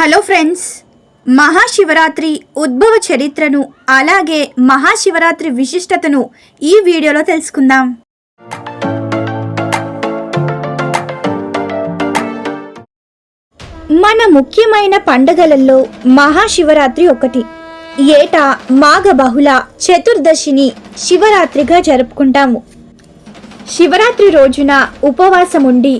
Hello friends Mahashivratri ఉద్భవ చరిత్రను అలాగే మహాశివరాత్రి విశిష్టతను ఈ వీడియోలో తెలుసుకుందాం. మన ముఖ్యమైన పండగలలో మహాశివరాత్రి ఒకటి. ఏటా మాఘ బహుళ చతుర్దశిని శివరాత్రిగా జరుపుకుంటాము. శివరాత్రి రోజున ఉపవాసం ఉండి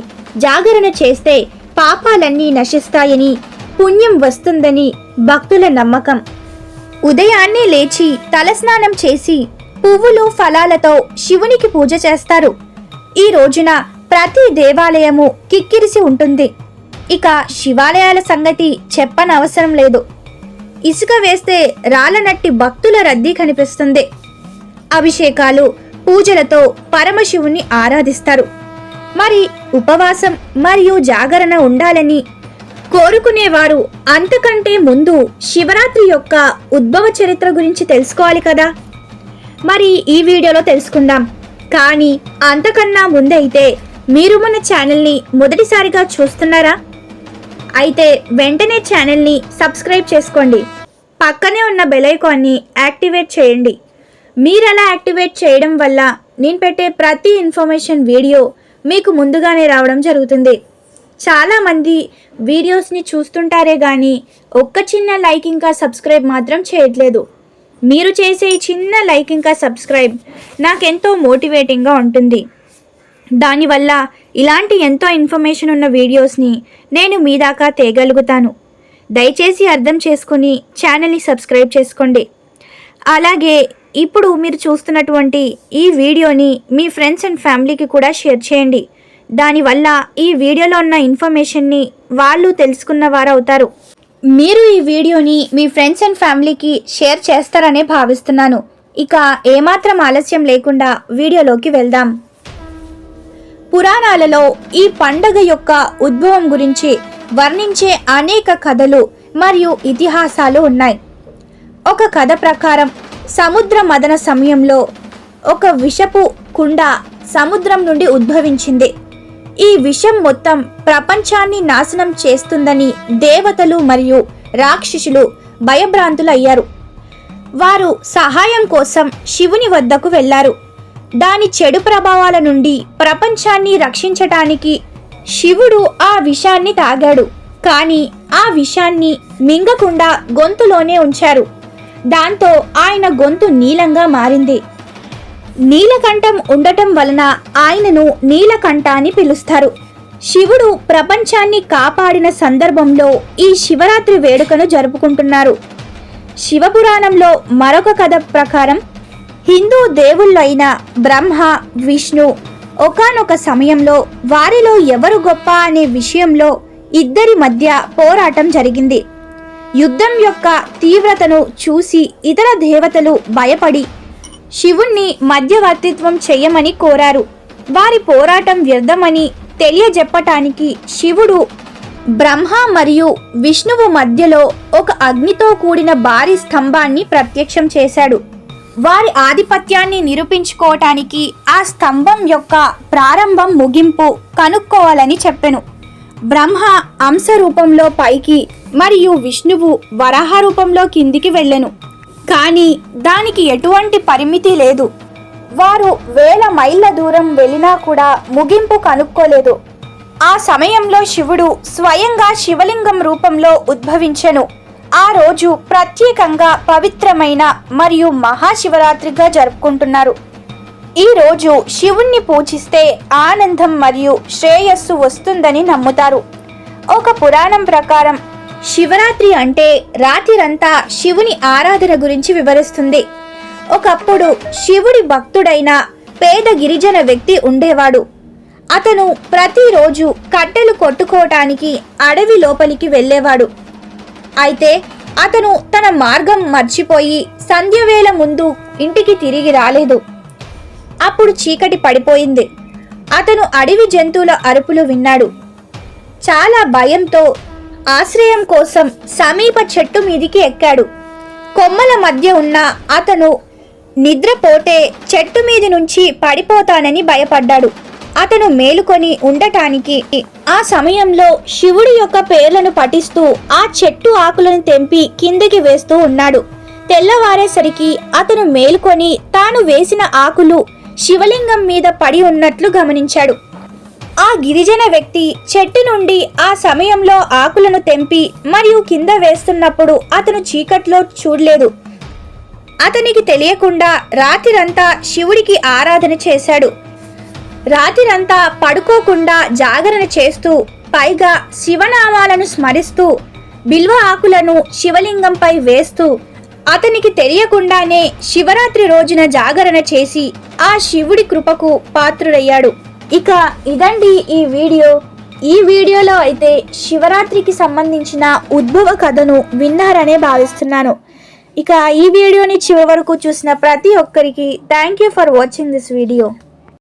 జాగరణ చేస్తే పాపాలన్నీ నశిస్తాయని పుణ్యం వస్తుందని భక్తుల నమ్మకం. ఉదయాన్నే లేచి తలస్నానం చేసి పువ్వులు ఫలాలతో శివునికి పూజ చేస్తారు. ఈ రోజున ప్రతి దేవాలయము కిక్కిరిసి ఉంటుంది. ఇక శివాలయాల సంగతి చెప్పనవసరం లేదు. ఇసుక వేస్తే రాళ్ళనట్టి భక్తుల రద్దీ కనిపిస్తుంది. అభిషేకాలు పూజలతో పరమశివుని ఆరాధిస్తారు. మరి ఉపవాసం మరియు జాగరణ ఉండాలని కోరుకునేవారు. అంతకంటే ముందు శివరాత్రి యొక్క ఉద్భవ చరిత్ర గురించి తెలుసుకోవాలి కదా? మరి ఈ వీడియోలో తెలుసుకుందాం. కానీ అంతకన్నా ముందైతే మీరు మన ఛానల్ని మొదటిసారిగా చూస్తున్నారా? అయితే వెంటనే ఛానల్ని సబ్స్క్రైబ్ చేసుకోండి. పక్కనే ఉన్న బెల్ ఐకాన్ని యాక్టివేట్ చేయండి. మీరు అలా యాక్టివేట్ చేయడం వల్ల నేను పెట్టే ప్రతి ఇన్ఫర్మేషన్ వీడియో మీకు ముందుగానే రావడం జరుగుతుంది. చాలామంది వీడియోస్ని చూస్తుంటారే కానీ ఒక్క చిన్న లైక్ ఇంకా సబ్స్క్రైబ్ మాత్రం చేయట్లేదు. మీరు చేసే ఈ చిన్న లైక్ ఇంకా సబ్స్క్రైబ్ నాకెంతో మోటివేటింగ్గా ఉంటుంది. దానివల్ల ఇలాంటి ఎంతో ఇన్ఫర్మేషన్ ఉన్న వీడియోస్ని నేను మీ దాకా తేగలుగుతాను. దయచేసి అర్థం చేసుకుని ఛానల్ని సబ్స్క్రైబ్ చేసుకోండి. అలాగే ఇప్పుడు మీరు చూస్తున్నటువంటి ఈ వీడియోని మీ ఫ్రెండ్స్ అండ్ ఫ్యామిలీకి కూడా షేర్ చేయండి. దానివల్ల ఈ వీడియోలో ఉన్న ఇన్ఫర్మేషన్ని వాళ్ళు తెలుసుకున్న వారు అవుతారు మీరు ఈ వీడియోని మీ ఫ్రెండ్స్ అండ్ ఫ్యామిలీకి షేర్ చేస్తారనే భావిస్తున్నాను. ఇక ఏమాత్రం ఆలస్యం లేకుండా వీడియోలోకి వెళ్దాం. పురాణాలలో ఈ పండగ యొక్క ఉద్భవం గురించి వర్ణించే అనేక కథలు మరియు ఇతిహాసాలు ఉన్నాయి. ఒక కథ ప్రకారం సముద్ర మదన సమయంలో ఒక విషపు కుండ సముద్రం నుండి ఉద్భవించింది. ఈ విషం మొత్తం ప్రపంచాన్ని నాశనం చేస్తుందని దేవతలు మరియు రాక్షసులు భయభ్రాంతులయ్యారు వారు సహాయం కోసం శివుని వద్దకు వెళ్ళారు. దాని చెడు ప్రభావాల నుండి ప్రపంచాన్ని రక్షించటానికి శివుడు ఆ విషాన్ని తాగాడు. కానీ ఆ విషాన్ని మింగకుండా గొంతులోనే ఉంచారు. దాంతో ఆయన గొంతు నీలంగా మారింది. నీలకంఠం ఉండటం వలన ఆయనను నీలకంఠ అని పిలుస్తారు. శివుడు ప్రపంచాన్ని కాపాడిన సందర్భంలో ఈ శివరాత్రి వేడుకను జరుపుకుంటున్నారు. శివపురాణంలో మరొక కథ ప్రకారం హిందూ దేవుళ్ళైన బ్రహ్మ విష్ణు ఒకానొక సమయంలో వారిలో ఎవరు గొప్ప అనే విషయంలో ఇద్దరి మధ్య పోరాటం జరిగింది. యుద్ధం యొక్క తీవ్రతను చూసి ఇతర దేవతలు భయపడి శివుణ్ణి మధ్యవర్తిత్వం చెయ్యమని కోరారు. వారి పోరాటం వ్యర్థమని తెలియజెప్పటానికి శివుడు బ్రహ్మ మరియు విష్ణువు మధ్యలో ఒక అగ్నితో కూడిన భారీ స్తంభాన్ని ప్రత్యక్షం చేశాడు. వారి ఆధిపత్యాన్ని నిరూపించుకోవటానికి ఆ స్తంభం యొక్క ప్రారంభం ముగింపు కనుక్కోవాలని చెప్పెను. బ్రహ్మ అంశ రూపంలో పైకి మరియు విష్ణువు వరాహ రూపంలో కిందికి వెళ్ళెను. కానీ దానికి ఎటువంటి పరిమితి లేదు. వారు వేల మైళ్ళ దూరం వెళ్ళినా కూడా ముగింపు కనుక్కోలేదు. ఆ సమయంలో శివుడు స్వయంగా శివలింగం రూపంలో ఉద్భవించెను. ఆ రోజు ప్రత్యేకంగా పవిత్రమైన మరియు మహాశివరాత్రిగా జరుపుకుంటున్నారు. ఈ రోజు శివుణ్ణి పూజిస్తే ఆనందం మరియు శ్రేయస్సు వస్తుందని నమ్ముతారు. ఒక పురాణం ప్రకారం శివరాత్రి అంటే రాత్రిరంతా శివుని ఆరాధన గురించి వివరిస్తుంది. ఒకప్పుడు శివుడి భక్తుడైన పేద గిరిజన వ్యక్తి ఉండేవాడు. అతను ప్రతిరోజు కట్టెలు కొట్టుకోవటానికి అడవి లోపలికి వెళ్ళేవాడు. అయితే అతను తన మార్గం మర్చిపోయి సంధ్యవేళ ముందు ఇంటికి తిరిగి రాలేదు. అప్పుడు చీకటి పడిపోయింది. అతను అడవి జంతువుల అరుపులు విన్నాడు. చాలా భయంతో ఆశ్రయం కోసం సమీప చెట్టు మీదికి ఎక్కాడు. కొమ్మల మధ్య ఉన్న అతను నిద్రపోతే చెట్టు మీది నుంచి పడిపోతానని భయపడ్డాడు. అతను మేలుకొని ఉండటానికి ఆ సమయంలో శివుడి యొక్క పేర్లను పఠిస్తూ ఆ చెట్టు ఆకులను తెంపి కిందకి వేస్తూ ఉన్నాడు. తెల్లవారేసరికి అతను మేలుకొని తాను వేసిన ఆకులు శివలింగం మీద పడి ఉన్నట్లు గమనించాడు. ఆ గిరిజన వ్యక్తి చెట్టు నుండి ఆ సమయంలో ఆకులను తెంపి మరియు కింద వేస్తున్నప్పుడు అతను చీకట్లో చూడలేదు. అతనికి తెలియకుండా రాత్రిరంతా శివుడికి ఆరాధన చేశాడు. రాత్రిరంతా పడుకోకుండా జాగరణ చేస్తూ పైగా శివనామాలను స్మరిస్తూ బిల్వ ఆకులను శివలింగంపై వేస్తూ అతనికి తెలియకుండానే శివరాత్రి రోజున జాగరణ చేసి ఆ శివుడి కృపకు పాత్రుడయ్యాడు. ఇక ఇదండి ఈ వీడియో. ఈ వీడియోలో అయితే శివరాత్రికి సంబంధించిన ఉద్భవ కథను విన్నారనే భావిస్తున్నాను. ఇక ఈ వీడియోని చివరి వరకు చూసిన ప్రతి ఒక్కరికి thank you for watching this video.